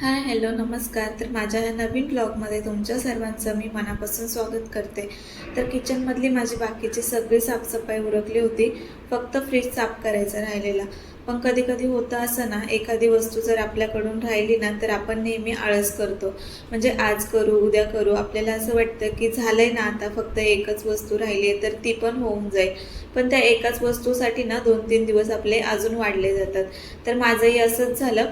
Hi hello नमस्कार. तर माझ्या ह्या नवीन ब्लॉगमध्ये तुमच्या सर्वांचं मी मनापासून स्वागत करते. तर किचनमधली माझी बाकीची सगळी साफसफाई उरकली होती. फक्त फ्रीज साफ करायचा राहिलेला. पण कधी कधी होतं असं ना एखादी वस्तू जर आपल्याकडून राहिली ना तर आपण नेहमी आळस करतो. म्हणजे आज करू उद्या करू. आपल्याला असं वाटतं की झालं आहे ना आता फक्त एकच वस्तू राहिली आहे तर ती पण होऊन जाईल. पण त्या एकाच वस्तूसाठी ना दोन तीन दिवस आपले अजून वाढले जातात. तर माझंही असंच झालं.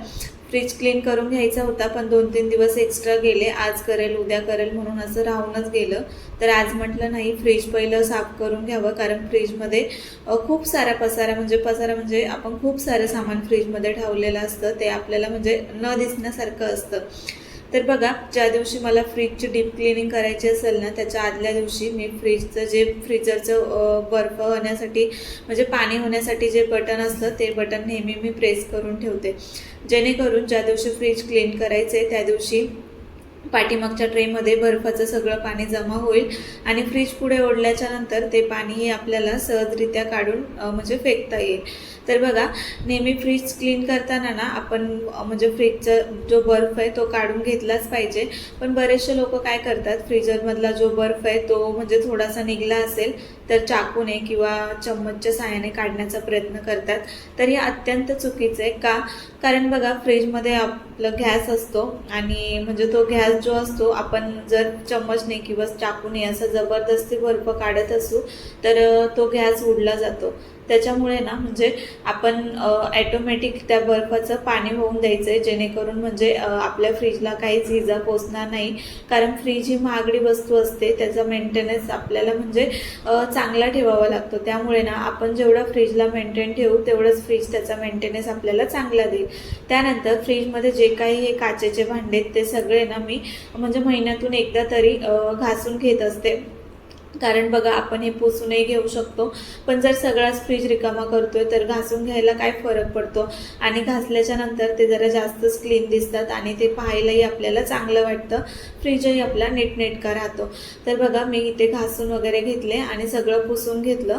फ्रीज क्लीन करून घ्यायचा होता पण दोन तीन दिवस एक्स्ट्रा गेले. आज करेल उद्या करेल म्हणून असं राहूनच गेलं. तर आज म्हटलं नाही फ्रीज पहिलं साफ करून घ्यावं कारण फ्रीजमध्ये खूप सारा पसारा म्हणजे पसारा म्हणजे आपण खूप सारं सामान फ्रीजमध्ये ठेवलेलं असतं. ते आपल्याला म्हणजे न दिसण्यासारखं असतं. तर बघा ज्या दिवशी मला फ्रीजची डीप क्लिनिंग करायची असेल ना त्याच्या आदल्या दिवशी मी फ्रीजचं जे फ्रीजरचं बर्फ होण्यासाठी म्हणजे पाणी होण्यासाठी जे बटन असतं ते बटन नेहमी मी प्रेस करून ठेवते. जेणेकरून ज्या दिवशी फ्रीज क्लीन करायचे त्या दिवशी पाठीमागच्या ट्रेमध्ये बर्फाचं सगळं पाणी जमा होईल आणि फ्रीज पुढे ओढल्याच्या नंतर ते पाणी आपल्याला सहजरित्या काढून म्हणजे फेकता येईल. तर बघा नेहमी फ्रीज क्लीन करताना ना आपण म्हणजे फ्रीजचा जो बर्फ आहे तो काढून घेतलाच पाहिजे. पण बरेचसे लोक काय करतात फ्रीजरमधला जो बर्फ आहे तो म्हणजे थोडासा निघला असेल तर चाकूने किंवा चम्मचच्या साहाय्याने काढण्याचा प्रयत्न करतात. तर हे अत्यंत चुकीचं आहे का? कारण बघा फ्रीजमध्ये आपलं गॅस असतो आणि म्हणजे तो गॅस जो असतो आपण जर चम्मचने किंवा चाकूने असा जबरदस्ती बर्फ काढत असू तर तो गॅस उडला जातो. त्याच्यामुळे ना म्हणजे आपण ॲटोमॅटिक त्या बर्फाचं पाणी होऊन द्यायचं आहे जेणेकरून म्हणजे आपल्या फ्रीजला काहीच झिजा पोचणार नाही. कारण फ्रीज ही महागडी वस्तू असते त्याचा मेंटेनन्स आपल्याला म्हणजे चांगला ठेवावा लागतो. त्यामुळे ना आपण जेवढं फ्रीजला मेंटेन ठेवू तेवढंच फ्रीज त्याचा मेंटेनन्स आपल्याला चांगला देईल. त्यानंतर फ्रीजमध्ये जे काही हे काचेचे भांडे आहेत ते सगळे ना मी म्हणजे महिन्यातून एकदा तरी घासून घेत असते. कारण बघा आपण हे पुसूनही घेऊ शकतो. पण जर सगळाच फ्रीज रिकामा करतोय तर घासून घ्यायला काय फरक पडतो? आणि घासल्याच्या नंतर ते जरा जास्तच क्लीन दिसतात आणि ते पाहायलाही आपल्याला चांगलं वाटतं. फ्रीजही आपला नीटनेटका राहतो. तर बघा मी इथे घासून वगैरे घेतले आणि सगळं पुसून घेतलं.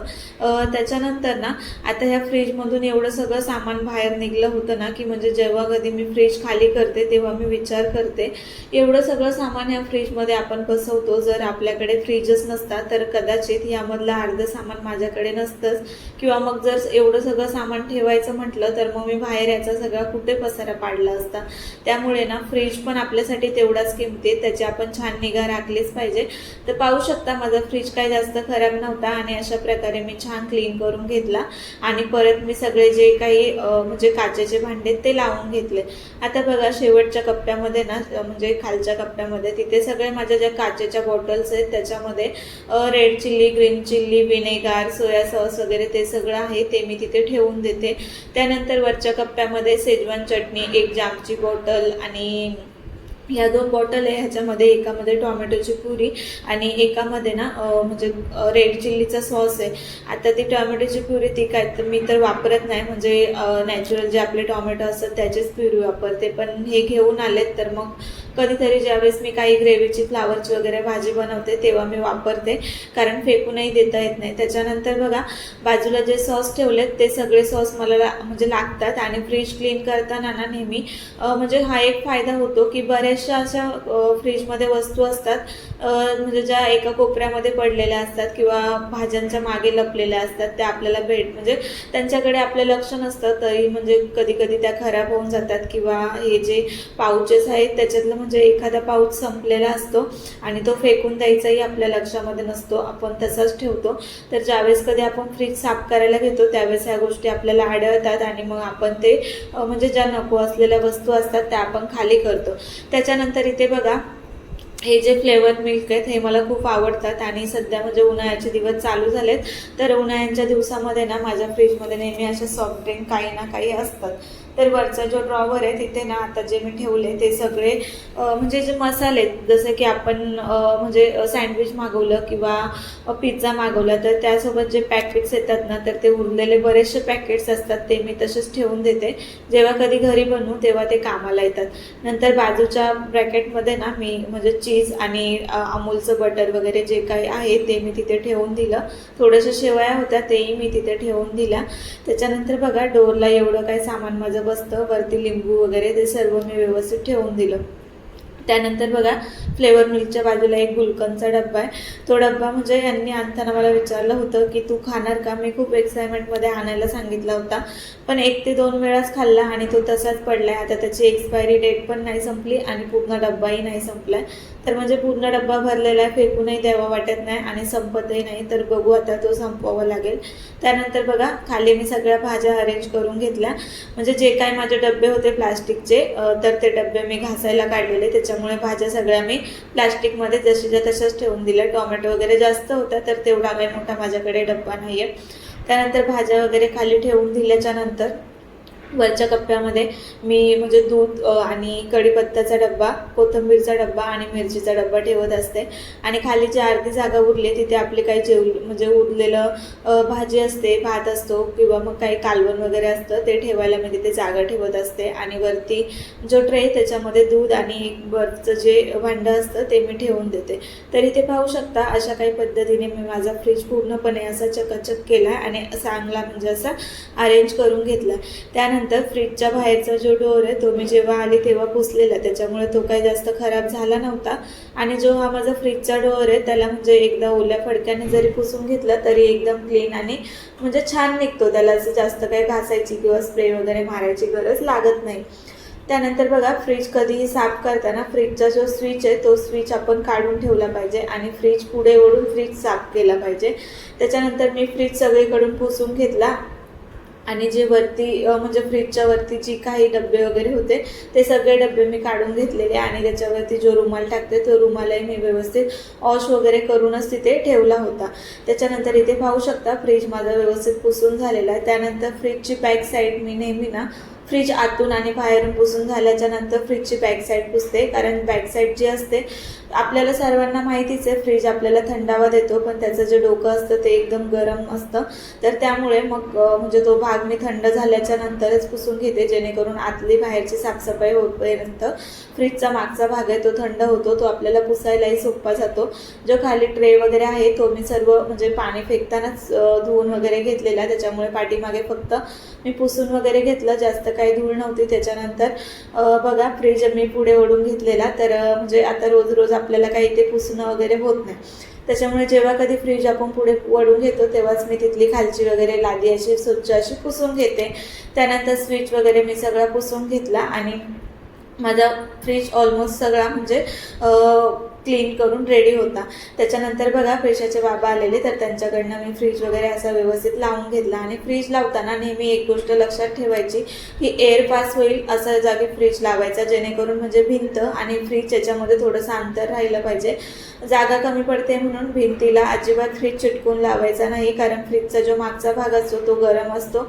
त्याच्यानंतर ना आता ह्या फ्रीजमधून एवढं सगळं सामान बाहेर निघलं होतं ना की म्हणजे जेव्हा कधी मी फ्रीज खाली करते तेव्हा मी विचार करते. एवढं सगळं सामान ह्या फ्रीजमध्ये आपण बसवतो. जर आपल्याकडे फ्रीजच नसतात तर कदाचित यामधलं अर्ध सामान माझ्याकडे नसतंच. किंवा मग जर एवढं सगळं सामान ठेवायचं म्हटलं तर मग मी बाहेर याचा सगळा कुठे पसारा पाडला असता. त्यामुळे ना फ्रीज पण आपल्यासाठी तेवढाच किमती आहे. त्याची आपण छान निगा राखलीच पाहिजे. तर पाहू शकता माझा फ्रीज काही जास्त खराब नव्हता आणि अशा प्रकारे मी छान क्लीन करून घेतला. आणि परत मी सगळे जे काही म्हणजे काचेचे भांडे आहेत ते लावून घेतले. आता बघा शेवटच्या कप्प्यामध्ये ना म्हणजे खालच्या कप्प्यामध्ये तिथे सगळे माझ्या ज्या काचेच्या बॉटल्स आहेत त्याच्यामध्ये red chilli green chilli vinegar soya sauce वगैरे ते सगळं आहे ते मी तिथे ठेवून देते. त्यानंतर वरच्या कप्प्यामध्ये सेजवान चटणी एक जामची बॉटल आणि ह्या दोन बॉटल आहे ह्याच्यामध्ये एकामध्ये टॉमॅटोची पुरी आणि एकामध्ये ना म्हणजे रेड चिल्लीचा सॉस आहे. आता ती टॉमॅटोची पुरी ती काय तर मी तर वापरत नाही म्हणजे नॅचरल जे आपले टॉमॅटो असतात त्याचेच प्युरी वापरते. पण हे घेऊन आलेत तर मग कधीतरी ज्यावेळेस मी काही ग्रेव्हीची फ्लावरची वगैरे भाजी बनवते तेव्हा मी वापरते. कारण फेकूनही देता येत नाही. त्याच्यानंतर बघा बाजूला जे सॉस ठेवलेत ते सगळे सॉस मला ला- म्हणजे लागतात आणि फ्रीज क्लीन करताना ना नेहमी म्हणजे हा एक फायदा होतो की बऱ्याचशा अशा फ्रीजमध्ये वस्तू असतात म्हणजे ज्या एका कोपऱ्यामध्ये पडलेल्या असतात किंवा भाज्यांच्या मागे लपलेल्या असतात त्या आपल्याला भेट म्हणजे त्यांच्याकडे आपलं लक्ष नसतं तरी म्हणजे कधी कधी त्या खराब होऊन जातात किंवा हे जे पाऊचेस आहेत त्याच्यातलं म्हणजे म्हणजे एखादा पाऊच संपलेला असतो आणि तो फेकून द्यायचाही आपल्या लक्षामध्ये नसतो आपण तसाच ठेवतो. तर ज्यावेळेस कधी आपण फ्रीज साफ करायला घेतो त्यावेळेस ह्या गोष्टी आपल्याला आढळतात आणि मग आपण ते म्हणजे ज्या नको असलेल्या वस्तू असतात त्या आपण खाली करतो. त्याच्यानंतर इथे बघा हे जे फ्लेवर मिल्क आहेत हे मला खूप आवडतात आणि सध्या म्हणजे उन्हाळ्याचे दिवस चालू झालेत. तर उन्हाळ्याच्या दिवसामध्ये ना माझ्या फ्रीजमध्ये नेहमी असे सॉफ्ट ड्रिंक काही ना काही असतात. तर वरचा जो ड्रॉवर आहे तिथे ना आता जे मी ठेवले ते सगळे म्हणजे जे मसाले आहेत, जसे की आपण म्हणजे सँडविच मागवलं किंवा पिझ्झा मागवला तर त्यासोबत जे पॅकेट्स येतात ना तर ते उरलेले बरेचसे पॅकेट्स असतात ते मी तसेच ठेवून देते. जेव्हा कधी घरी बनवू तेव्हा ते कामाला येतात. नंतर बाजूच्या ब्रॅकेटमध्ये ना मी म्हणजे चीज आणि अमूलचं बटर वगैरे जे काही आहे ते मी तिथे ठेवून दिलं. थोड्याशा शेवया होत्या तेही मी तिथे ठेवून दिल्या. त्याच्यानंतर बघा डोरला एवढं काही सामान माझं बसतं वरती लिंबू वगैरे ते सर्व मी व्यवस्थित ठेवून दिलं. त्यानंतर बघा फ्लेवर मिल्कच्या बाजूला एक गुलकंदचा डब्बा आहे. तो डब्बा म्हणजे यांनी आणताना मला विचारलं होतं की तू खाणार का? मी खूप एक्साइटमेंटमध्ये आणायला सांगितला होता. पण एक ते दोन वेळाच खाल्ला आणि तो तसाच पडला आहे आता त्याची एक्सपायरी डेट पण नाही संपली आणि पूर्ण डब्बाही नाही संपला आहे तर म्हणजे पूर्ण डब्बा भरलेला आहे फेकूनही द्यावा वाटत नाही आणि संपतही नाही. तर बघू आता तो संपवावा लागेल. त्यानंतर बघा खाली मी सगळ्या भाज्या अरेंज करून घेतल्या. म्हणजे जे काय माझे डबे होते प्लास्टिकचे तर ते डबे मी घासायला काढलेले. त्याच्या त्याच्यामुळे भाज्या सगळ्या मी प्लास्टिकमध्ये जशीच्या तशाच ठेवून दिल्या. टोमॅटो वगैरे जास्त होत्या तर तेवढा काही मोठा माझ्याकडे डब्बा नाही आहे त्यानंतर भाज्या वगैरे खाली ठेवून दिल्याच्या नंतर वरच्या कप्प्यामध्ये मी म्हणजे दूध आणि कढीपत्त्याचा डब्बा कोथिंबीरचा डब्बा आणि मिरचीचा डब्बा ठेवत असते. आणि खाली जी अर्धी जागा उरली तिथे आपली काही जेव म्हणजे उरलेलं भाजी असते भात असतो किंवा मग काही कालवण वगैरे असतं ते ठेवायला मी तिथे जागा ठेवत असते. आणि वरती जो ट्रे त्याच्यामध्ये दूध आणि एक वरचं जे भांडं असतं ते मी ठेवून देते. तर इथे पाहू शकता अशा काही पद्धतीने मी माझा फ्रीज पूर्णपणे असा चकाचक केला आणि चांगला म्हणजे असा अरेंज करून घेतला. त्यानंतर त्यानंतर फ्रीजच्या बाहेरचा जो डोअर आहे तो मी जेव्हा आली तेव्हा पुसलेला. त्याच्यामुळे तो काही जास्त खराब झाला नव्हता. आणि जो हा माझा फ्रीजचा डोअर आहे त्याला म्हणजे एकदा ओल्या फडक्याने जरी पुसून घेतला तरी एकदम क्लीन आणि म्हणजे छान निघतो. त्याला असं जास्त काही घासायची किंवा स्प्रे वगैरे मारायची गरज लागत नाही. त्यानंतर बघा फ्रीज कधीही साफ करताना फ्रीजचा जो स्विच आहे तो स्विच आपण काढून ठेवला पाहिजे आणि फ्रीज पुढे ओढून फ्रीज साफ केला पाहिजे. त्याच्यानंतर मी फ्रीज सगळीकडून पुसून घेतला. आणि जे वरती म्हणजे फ्रीजच्या वरती जी काही डबे वगैरे होते ते सगळे डबे मी काढून घेतलेले आणि त्याच्यावरती जो रुमाल टाकते तो रुमालही मी व्यवस्थित वॉश वगैरे करूनच तिथे ठेवला होता. त्याच्यानंतर इथे पाहू शकता फ्रीज माझा व्यवस्थित पुसून झालेला आहे. त्यानंतर फ्रीजची बॅक साईड मी नेहमी ना फ्रीज आतून आणि बाहेरून पुसून झाल्याच्यानंतर फ्रीजची बॅक साईड पुसते. कारण बॅक साईड जी असते आपल्याला सर्वांना माहितीच आहे फ्रीज आपल्याला थंडावा देतो पण त्याचं जे डोकं असतं ते एकदम गरम असतं. तर त्यामुळे मग म्हणजे तो भाग मी थंड झाल्याच्या नंतरच पुसून घेते जेणेकरून आतली बाहेरची साफसफाई होईपर्यंत फ्रीजचा मागचा भाग आहे तो थंड होतो तो आपल्याला पुसायलाही सोपा जातो. जो खाली ट्रे वगैरे आहे तो मी सर्व म्हणजे पाणी फेकतानाच धुवून वगैरे घेतलेला त्याच्यामुळे पाठीमागे फक्त मी पुसून वगैरे घेतलं जास्त काही धूळ नव्हती त्याच्यानंतर. बघा फ्रीज मी पुढे ओढून घेतलेला तर म्हणजे आता रोज रोज आपल्याला काही ते पुसणं वगैरे होत नाही. त्याच्यामुळे जेव्हा कधी फ्रीज आपण पुढे वळून घेतो तेव्हाच मी तिथली खालची वगैरे लादी अशी स्वच्छ अशी पुसून घेते. त्यानंतर स्विच वगैरे मी सगळा पुसून घेतला आणि माझा फ्रीज ऑलमोस्ट सगळा म्हणजे क्लीन करून रेडी होता. त्याच्यानंतर बघा फ्रीजाचे बाबा आलेले तर त्यांच्याकडनं मी फ्रीज वगैरे असा व्यवस्थित लावून घेतला आणि फ्रीज लावताना नेहमी एक गोष्ट लक्षात ठेवायची की एअर पास होईल असा जागी फ्रीज लावायचा जेणेकरून म्हणजे भिंत आणि फ्रीज याच्यामध्ये थोडंसं अंतर राहिलं पाहिजे. जागा कमी पडते म्हणून भिंतीला अजिबात फ्रीज चिटकून लावायचा नाही कारण फ्रीजचा जो मागचा भाग असतो तो गरम असतो.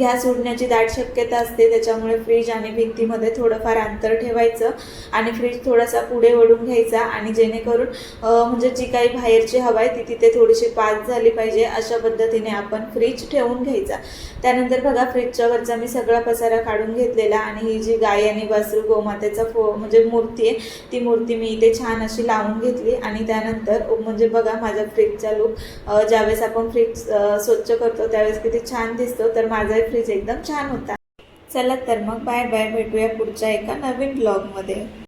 गॅस उडण्याची दाट शक्यता असते त्याच्यामुळे फ्रीज आणि भिंतीमध्ये थोडंफार अंतर ठेवायचं आणि फ्रीज थोडासा पुढे ओढून घ्यायचा आणि जेणेकरून म्हणजे जी काही बाहेरची हवा आहे ती तिथे थोडीशी पास झाली पाहिजे अशा पद्धतीने आपण फ्रीज ठेवून घ्यायचा. त्यानंतर बघा फ्रीजच्या वरचा मी सगळा पसारा काढून घेतलेला आणि ही जी गाय आणि वासरू गोमातेचा फो म्हणजे मूर्ती आहे ती मूर्ती मी इथे छान अशी लावून घेतली आणि आणि त्यानंतर म्हणजे बघा माझ्या फ्रीजचा लुक ज्यावेळेस आपण फ्रीज स्वच्छ करतो त्यावेळेस किती छान दिसतो तर माझाही फ्रीज एकदम छान होता. चला तर मग बाय बाय भेटूया पुढच्या एका नवीन ब्लॉगमध्ये